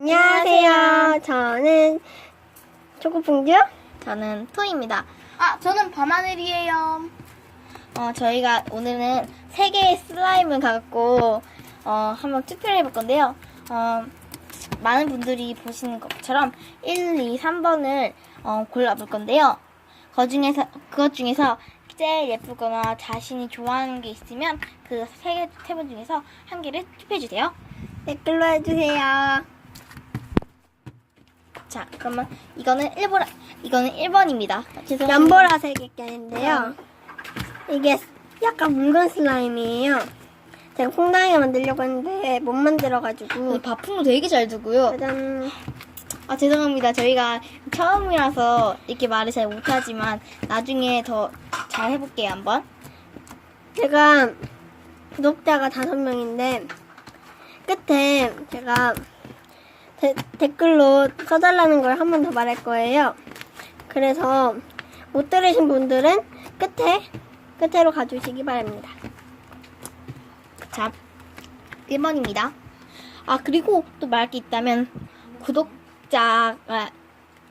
안녕하세요. 저는 초코풍주. 저는 토입니다. 아, 저는 밤하늘이에요. 어, 저희가 오늘은 세 개의 슬라임을 갖고 어, 한번 투표를 해볼 건데요. 어, 많은 분들이 보시는 것처럼 1, 2, 3번을 어, 골라볼 건데요. 그 중에서 그것 중에서 제일 예쁘거나 자신이 좋아하는 게 있으면 그 그세개 세 번 중에서 한 개를 투표해 주세요. 댓글로 해주세요. 자, 그러면 이거는 1번 이거는 1번입니다. 죄송합니다. 연보라색의 게인데요. 이게 약간 묽은 슬라임이에요. 제가 퐁당하게 만들려고 했는데 못 만들어가지고. 바풍도 되게 잘 두고요. 짜잔. 아 죄송합니다. 저희가 처음이라서 이렇게 말을 잘 못하지만 나중에 더 잘 해볼게요 한번. 제가 구독자가 다섯 명인데 끝에 제가 데- 댓글로 써달라는 걸 한 번 더 말할 거예요. 그래서 못 들으신 분들은 끝에 끝으로 가주시기 바랍니다. 자 1번입니다. 아 그리고 또 말할 게 있다면 구독자가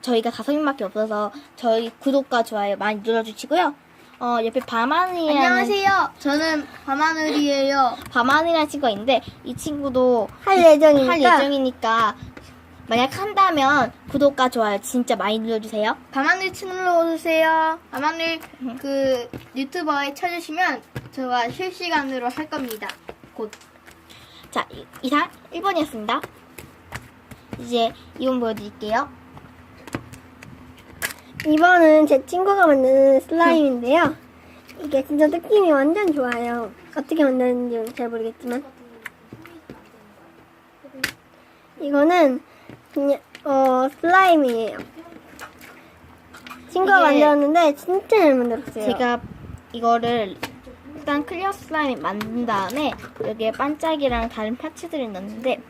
저희가 다섯 명밖에 없어서 저희 구독과 좋아요 많이 눌러주시고요. 어 옆에 밤하늘이라는 안녕하세요. 저는 밤하늘이에요. 밤하늘이라는 친구가 있는데 이 친구도 할 예정이니까 할 예정이니까 만약 한다면 구독과 좋아요 진짜 많이 눌러주세요. 밤하늘 채널로 오세요. 밤하늘 그 유튜버에 찾으시면 제가 실시간으로 할 겁니다. 곧. 자, 이- 이상 1번이었습니다. 이제 2번 보여드릴게요. 이번은 제 친구가 만든 슬라임인데요. 이게 진짜 느낌이 완전 좋아요. 어떻게 만드는지 잘 모르겠지만. 이거는 어 슬라임이에요. 친구가 이게 만들었는데 진짜 잘 만들었어요. 제가 이거를 일단 클리어 슬라임 만든 다음에 여기에 반짝이랑 다른 파츠들을 넣었는데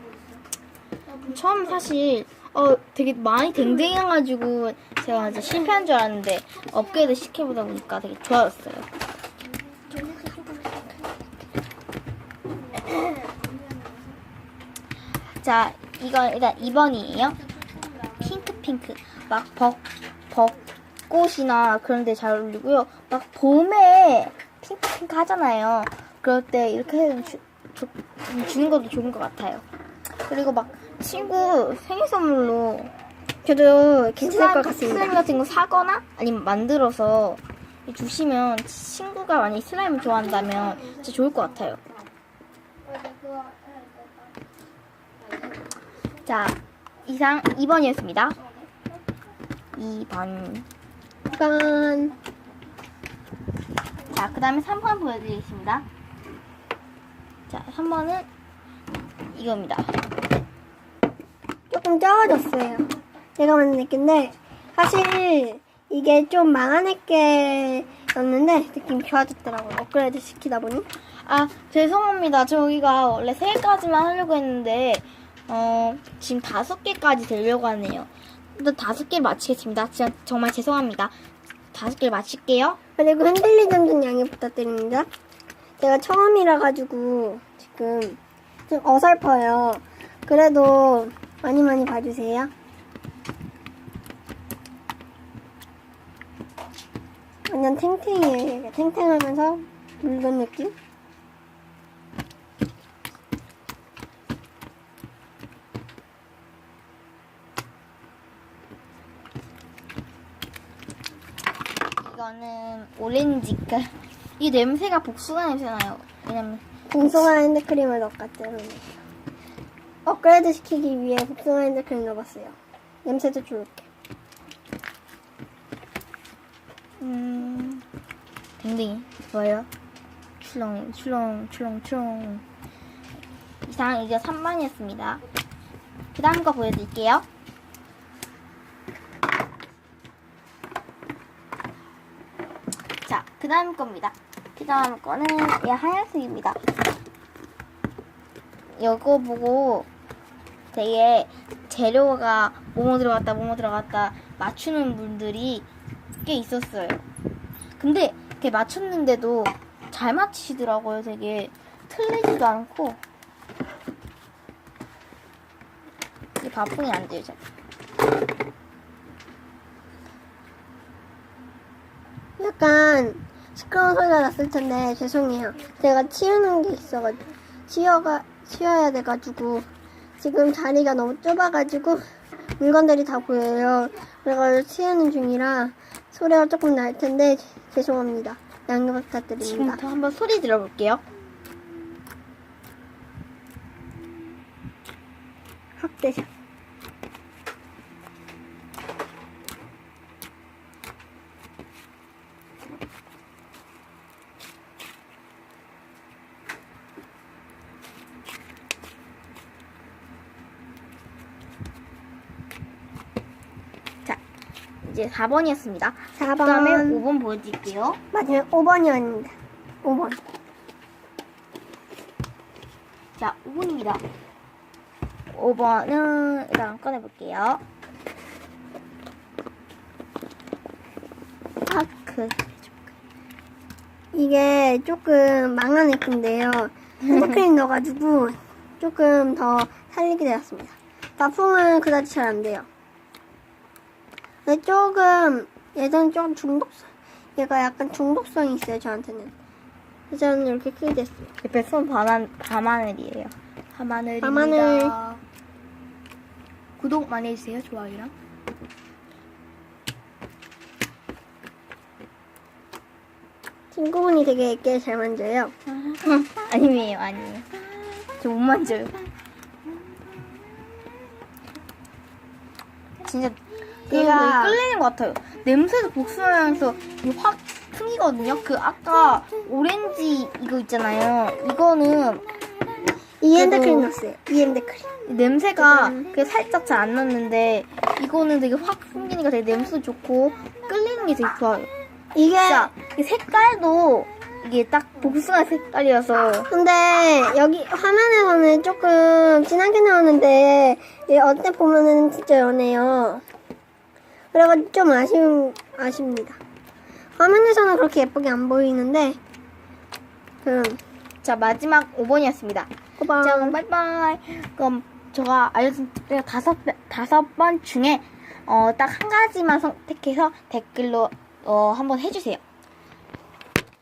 처음 사실 어 되게 많이 댕댕해가지고 제가 이제 실패한 줄 알았는데 업그레이드 시켜보다 보니까 되게 좋아졌어요. 자, 이건 일단 2번이에요. 핑크 핑크. 막 벚, 벚꽃이나 그런 데 잘 어울리고요. 막 봄에 핑크 핑크 하잖아요. 그럴 때 이렇게 해서 주, 주, 주는 것도 좋은 것 같아요. 그리고 막 친구 생일 선물로 저도 괜찮을 것 같습니다. 슬라임 같은 거 사거나 아니면 만들어서 주시면 친구가 만약 슬라임을 좋아한다면 진짜 좋을 것 같아요. 자, 이상 2번이었습니다. 2번. 이건 자, 그 다음에 3번 보여드리겠습니다. 자, 3번은 이겁니다. 조금 적어졌어요. 제가 만든 액인데 사실 이게 좀 망한 액계였는데 느낌 좋아졌더라고요. 업그레이드 시키다 보니. 아, 죄송합니다. 저희가 원래 3개까지만 하려고 했는데, 어, 지금 5개까지 되려고 하네요. 일단 5개 마치겠습니다. 진짜 정말 죄송합니다. 5개 마칠게요. 그리고 흔들리 점좀 양해 부탁드립니다. 제가 처음이라 가지고 지금 좀 어설퍼요. 그래도 많이 많이 봐주세요. 완전 탱탱이에요. 탱탱하면서 묽은 느낌? 이거는 오렌지가 이 냄새가 복숭아 냄새 나요. 왜냐면 복숭아 핸드크림을 넣었겠죠. 업그레이드 시키기 위해 복숭아 핸드크림 넣어봤어요. 냄새도 좋을게. 음 댕댕이 좋아요. 출렁 출렁 출렁 출렁 이상 이제 3번이었습니다. 그 다음 거 보여드릴게요. 자, 그 다음 겁니다. 그 다음 거는 얘 하얀색입니다. 이거 보고 되게 재료가 뭐뭐 들어갔다 뭐뭐 들어갔다 맞추는 분들이 꽤 있었어요. 근데 이렇게 맞췄는데도 잘 맞히시더라고요. 되게 틀리지도 않고. 이게 가풍이 안 들죠. 약간 시끄러운 소리가 났을 텐데 죄송해요. 제가 치우는 게 있어가지고 치워가 치워야 돼가지고 지금 자리가 너무 좁아가지고 물건들이 다 보여요. 그래가지고 치우는 중이라 소리가 조금 날 텐데 죄송합니다. 양해 부탁드립니다. 지금부터 한번 소리 들어볼게요. 확대샷. 이제 4번이었습니다. 4번. 그 다음에 5번 보여드릴게요. 마지막 5번이었는데 5번. 자, 5번입니다. 5번은 일단 꺼내볼게요. 파크. 이게 조금 망한 애인데요. 핸드크림 넣어가지고 조금 더 살리게 되었습니다. 납품은 그다지 잘 안 돼요. 근데 조금 예전 조금 중독성 얘가 약간 중독성이 있어요 저한테는. 그래서 저는 이렇게 크게 됐어요. 옆에 손 밤하, 밤하늘이에요. 밤하늘입니다. 밤하늘. 구독 많이 해주세요. 좋아요랑. 친구분이 되게 예쁘게 잘 만져요. 아니에요, 아니에요. 저 못 만져요. 진짜 얘가- 얘가 끌리는 것 같아요. 냄새도 복숭아향에서 확 풍기거든요. 그 아까 오렌지 이거 있잖아요. 이거는 이 핸드크림 그래도- 넣었어요. 이 핸드크림. 냄새가 음. 그 살짝 잘 안 났는데 이거는 되게 확 풍기니까 되게 냄새도 좋고 끌리는 게 되게 좋아요. 이게 진짜 이 색깔도 이게 딱 복숭아 색깔이어서 근데 여기 화면에서는 조금 진하게 나오는데 이 어때 보면은 진짜 연해요. 그래가지고 좀 아쉬운 아쉽니다. 화면에서는 그렇게 예쁘게 안 보이는데 그자 마지막 5번이었습니다. 호박 자 바이바이. 그럼 제가 알려준 팁 다섯 번- 다섯 번 중에 어, 딱 한 가지만 선택해서 댓글로 어, 한번 해주세요.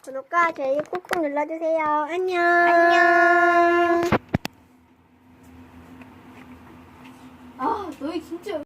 구독과 좋아요 꾹꾹 눌러주세요. 안녕. 안녕. 아, 너희 진짜.